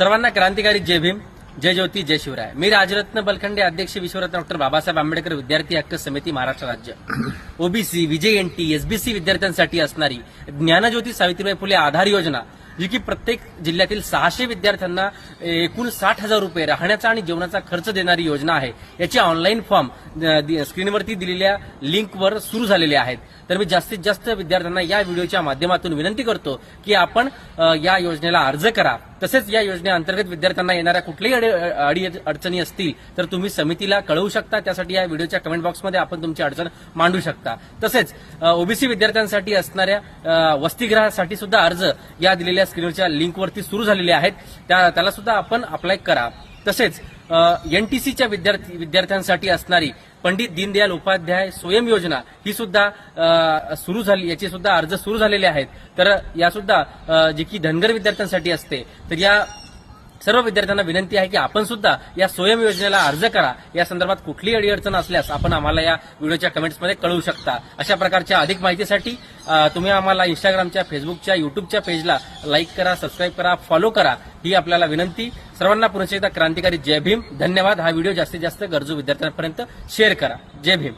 सर्वांना क्रांतिकारी जय भीम जय ज्योती जय शिवराय. मी राजरत्न बलखंडे अध्यक्ष विश्वरत्न डॉक्टर बाबासाहेब आंबेडकर विद्यार्थी हक्क समिती महाराष्ट्र राज्य. ओबीसी विजेएनटी एसबीसी विद्यार्थ्यांसाठी असणारी ज्ञानज्योती सावित्रीबाई फुले आधार योजना जी की प्रत्येक जिल्ह्यातील सहाशे विद्यार्थ्यांना एकूण साठ हजार रुपये राहण्याचा आणि जेवणाचा खर्च देणारी योजना आहे. याचे ऑनलाईन फॉर्म दि- स्क्रीनवरती दिलेल्या लिंकवर सुरू झालेले आहेत. तर मी जास्तीत जास्त विद्यार्थ्यांना या व्हिडिओच्या माध्यमातून विनंती करतो की आपण या योजनेला अर्ज करा. तसेच या योजनेअंतर्गत विद्यार्थ्यांना येणाऱ्या कुठल्याही अडी अडी अडचणी असतील तर तुम्ही समितीला कळवू शकता. त्यासाठी या व्हिडिओच्या कमेंट बॉक्समध्ये आपण तुमची अडचण मांडू शकता. तसेच ओबीसी विद्यार्थ्यांसाठी असणाऱ्या अ, वसतिगृहासाठी सुद्धा अर्ज या दिलेल्या स्क्रीनवरच्या लिंकवरती सुरू झालेले आहेत. त्या त्याला सुद्धा आपण अप्लाय करा. तसेच एनटीसीच्या विद्यार्थी विद्यार्थ्यांसाठी असणारी पंडित दीनदयाल उपाध्याय स्वयं योजना ही सुद्धा सुरू झाली याचे सुद्धा अर्ज सुरू झालेले आहेत. तर या सुद्धा जी की धनगर विद्यार्थ्यांसाठी असते तर या सर्व विद्यार्थ्यांना विनंती आहे की आपण सुद्धा या स्वयं योजनेला अर्ज करा. या संदर्भात कुठलीही अडीअडचण असल्यास आपण आम्हाला या व्हिडिओच्या कमेंट्समध्ये कळवू शकता. अशा प्रकारच्या अधिक माहितीसाठी तुम्ही आम्हाला इंस्टाग्रामच्या फेसबुकच्या युट्यूबच्या पेजला लाईक करा सबस्क्राईब करा फॉलो करा. ही आपल्याला विनंती. सर्वांना पुन्हा एकदा क्रांतिकारी जय भीम. धन्यवाद. हा व्हिडिओ जास्तीत जास्त गरजू विद्यार्थ्यांपर्यंत शेअर करा. जय भीम.